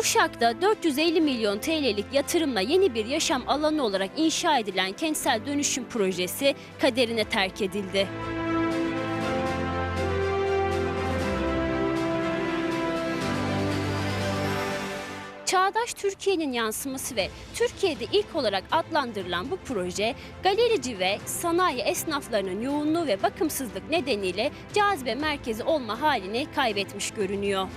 Uşak'ta 450 milyon TL'lik yatırımla yeni bir yaşam alanı olarak inşa edilen kentsel dönüşüm projesi kaderine terk edildi. Çağdaş Türkiye'nin yansıması ve Türkiye'de ilk olarak adlandırılan bu proje, galerici ve sanayi esnaflarının yoğunluğu ve bakımsızlık nedeniyle cazibe merkezi olma halini kaybetmiş görünüyor.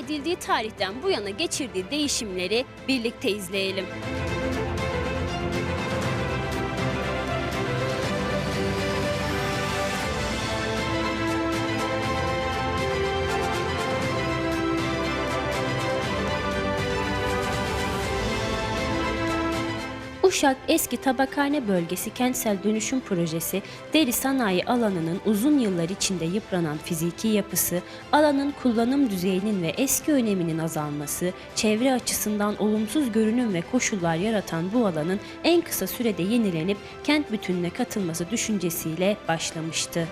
İnşa edildiği tarihten bu yana geçirdiği değişimleri birlikte izleyelim. Uşak Eski Tabakhane Bölgesi Kentsel Dönüşüm Projesi, deri sanayi alanının uzun yıllar içinde yıpranan fiziki yapısı, alanın kullanım düzeyinin ve eski öneminin azalması, çevre açısından olumsuz görünüm ve koşullar yaratan bu alanın en kısa sürede yenilenip kent bütününe katılması düşüncesiyle başlamıştı.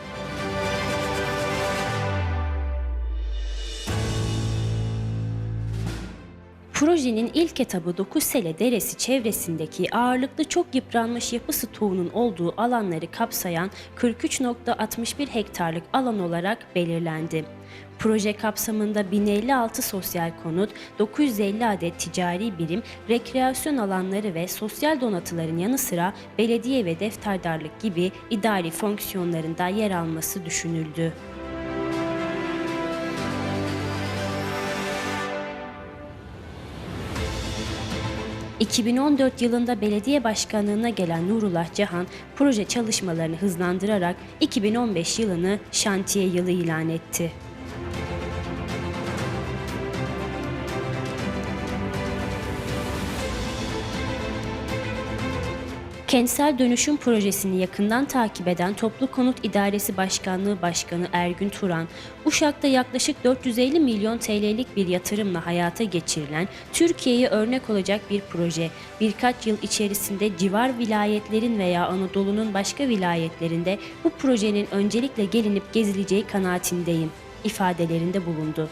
Projenin ilk etabı Dokussele Deresi çevresindeki ağırlıklı çok yıpranmış yapı stoğunun olduğu alanları kapsayan 43.61 hektarlık alan olarak belirlendi. Proje kapsamında 1056 sosyal konut, 950 adet ticari birim, rekreasyon alanları ve sosyal donatıların yanı sıra belediye ve defterdarlık gibi idari fonksiyonlarında yer alması düşünüldü. ...2014 yılında belediye başkanlığına gelen Nurullah Cihan... ...proje çalışmalarını hızlandırarak 2015 yılını şantiye yılı ilan etti. Kentsel dönüşüm projesini yakından takip eden Toplu Konut İdaresi Başkanlığı Başkanı Ergün Turan, Uşak'ta yaklaşık 450 milyon TL'lik bir yatırımla hayata geçirilen Türkiye'ye örnek olacak bir proje. Birkaç yıl içerisinde civar vilayetlerin veya Anadolu'nun başka vilayetlerinde bu projenin öncelikle gelinip gezileceği kanaatindeyim ifadelerinde bulundu.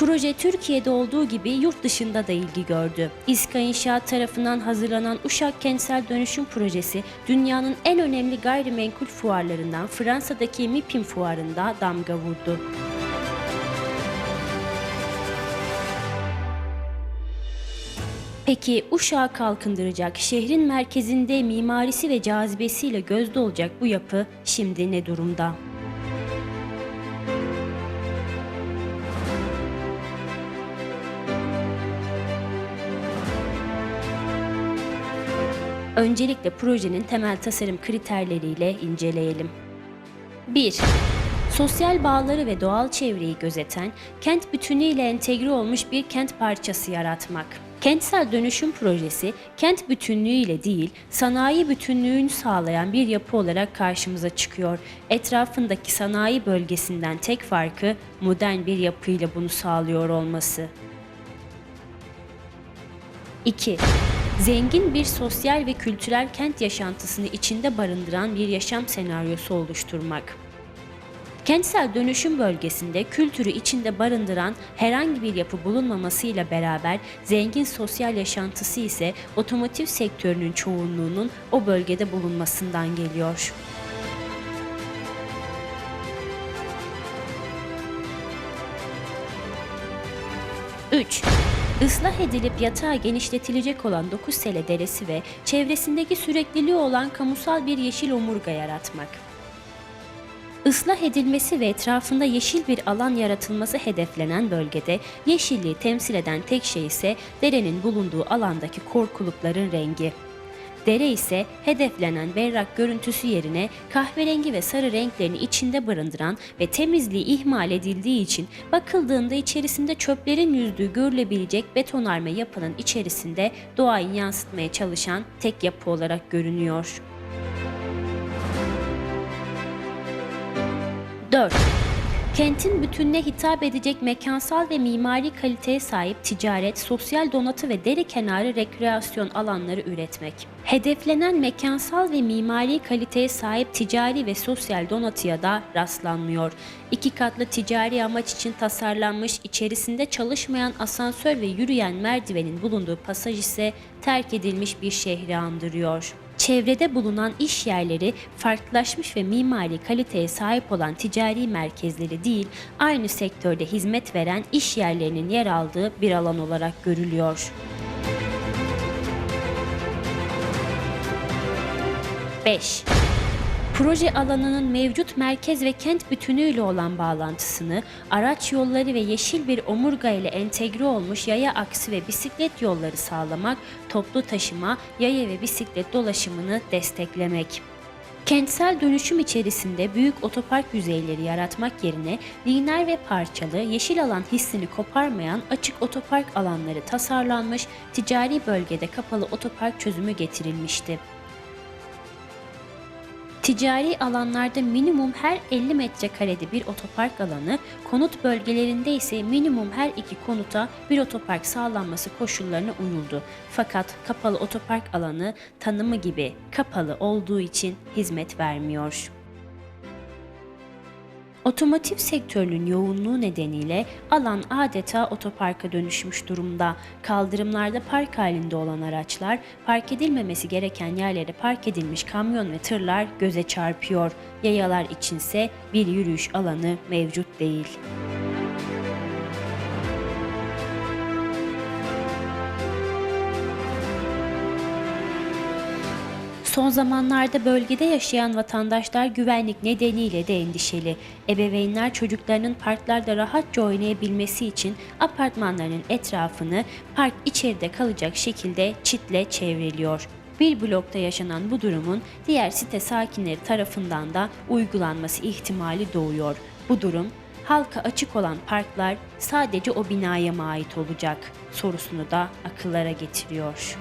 Proje Türkiye'de olduğu gibi yurt dışında da ilgi gördü. İSKA İnşaat tarafından hazırlanan Uşak Kentsel Dönüşüm Projesi dünyanın en önemli gayrimenkul fuarlarından Fransa'daki MIPIM fuarında damga vurdu. Peki Uşak'ı kalkındıracak, şehrin merkezinde mimarisi ve cazibesiyle gözde olacak bu yapı şimdi ne durumda? Öncelikle projenin temel tasarım kriterleriyle inceleyelim. 1. Sosyal bağları ve doğal çevreyi gözeten, kent bütünüyle entegre olmuş bir kent parçası yaratmak. Kentsel dönüşüm projesi, kent bütünlüğüyle değil, sanayi bütünlüğünü sağlayan bir yapı olarak karşımıza çıkıyor. Etrafındaki sanayi bölgesinden tek farkı modern bir yapıyla bunu sağlıyor olması. 2. Zengin bir sosyal ve kültürel kent yaşantısını içinde barındıran bir yaşam senaryosu oluşturmak. Kentsel dönüşüm bölgesinde kültürü içinde barındıran herhangi bir yapı bulunmamasıyla beraber zengin sosyal yaşantısı ise otomotiv sektörünün çoğunluğunun o bölgede bulunmasından geliyor. Üç, Islah edilip yatağı genişletilecek olan Dokuz Sele Deresi ve çevresindeki sürekliliği olan kamusal bir yeşil omurga yaratmak. Islah edilmesi ve etrafında yeşil bir alan yaratılması hedeflenen bölgede yeşilliği temsil eden tek şey ise derenin bulunduğu alandaki korkulukların rengi. Dere ise hedeflenen berrak görüntüsü yerine kahverengi ve sarı renklerini içinde barındıran ve temizliği ihmal edildiği için bakıldığında içerisinde çöplerin yüzdüğü görülebilecek betonarme yapının içerisinde doğayı yansıtmaya çalışan tek yapı olarak görünüyor. 4. Kentin bütününe hitap edecek mekansal ve mimari kaliteye sahip ticaret, sosyal donatı ve dere kenarı rekreasyon alanları üretmek. Hedeflenen mekansal ve mimari kaliteye sahip ticari ve sosyal donatıya da rastlanmıyor. İki katlı ticari amaç için tasarlanmış, içerisinde çalışmayan asansör ve yürüyen merdivenin bulunduğu pasaj ise terk edilmiş bir şehri andırıyor. Çevrede bulunan iş yerleri farklılaşmış ve mimari kaliteye sahip olan ticari merkezleri değil, aynı sektörde hizmet veren iş yerlerinin yer aldığı bir alan olarak görülüyor. 5. Proje alanının mevcut merkez ve kent bütünüyle olan bağlantısını, araç yolları ve yeşil bir omurga ile entegre olmuş yaya aksi ve bisiklet yolları sağlamak, toplu taşıma, yaya ve bisiklet dolaşımını desteklemek. Kentsel dönüşüm içerisinde büyük otopark yüzeyleri yaratmak yerine lineer ve parçalı, yeşil alan hissini koparmayan açık otopark alanları tasarlanmış, ticari bölgede kapalı otopark çözümü getirilmişti. Ticari alanlarda minimum her 50 metrekarede bir otopark alanı, konut bölgelerinde ise minimum her iki konuta bir otopark sağlanması koşullarına uyuldu. Fakat kapalı otopark alanı tanımı gibi kapalı olduğu için hizmet vermiyor. Otomotiv sektörünün yoğunluğu nedeniyle alan adeta otoparka dönüşmüş durumda. Kaldırımlarda park halinde olan araçlar, park edilmemesi gereken yerlere park edilmiş kamyon ve tırlar göze çarpıyor. Yayalar içinse bir yürüyüş alanı mevcut değil. Son zamanlarda bölgede yaşayan vatandaşlar güvenlik nedeniyle de endişeli. Ebeveynler çocuklarının parklarda rahatça oynayabilmesi için apartmanlarının etrafını park içeride kalacak şekilde çitle çevriliyor. Bir blokta yaşanan bu durumun diğer site sakinleri tarafından da uygulanması ihtimali doğuyor. Bu durum halka açık olan parklar sadece o binaya mı ait olacak sorusunu da akıllara getiriyor.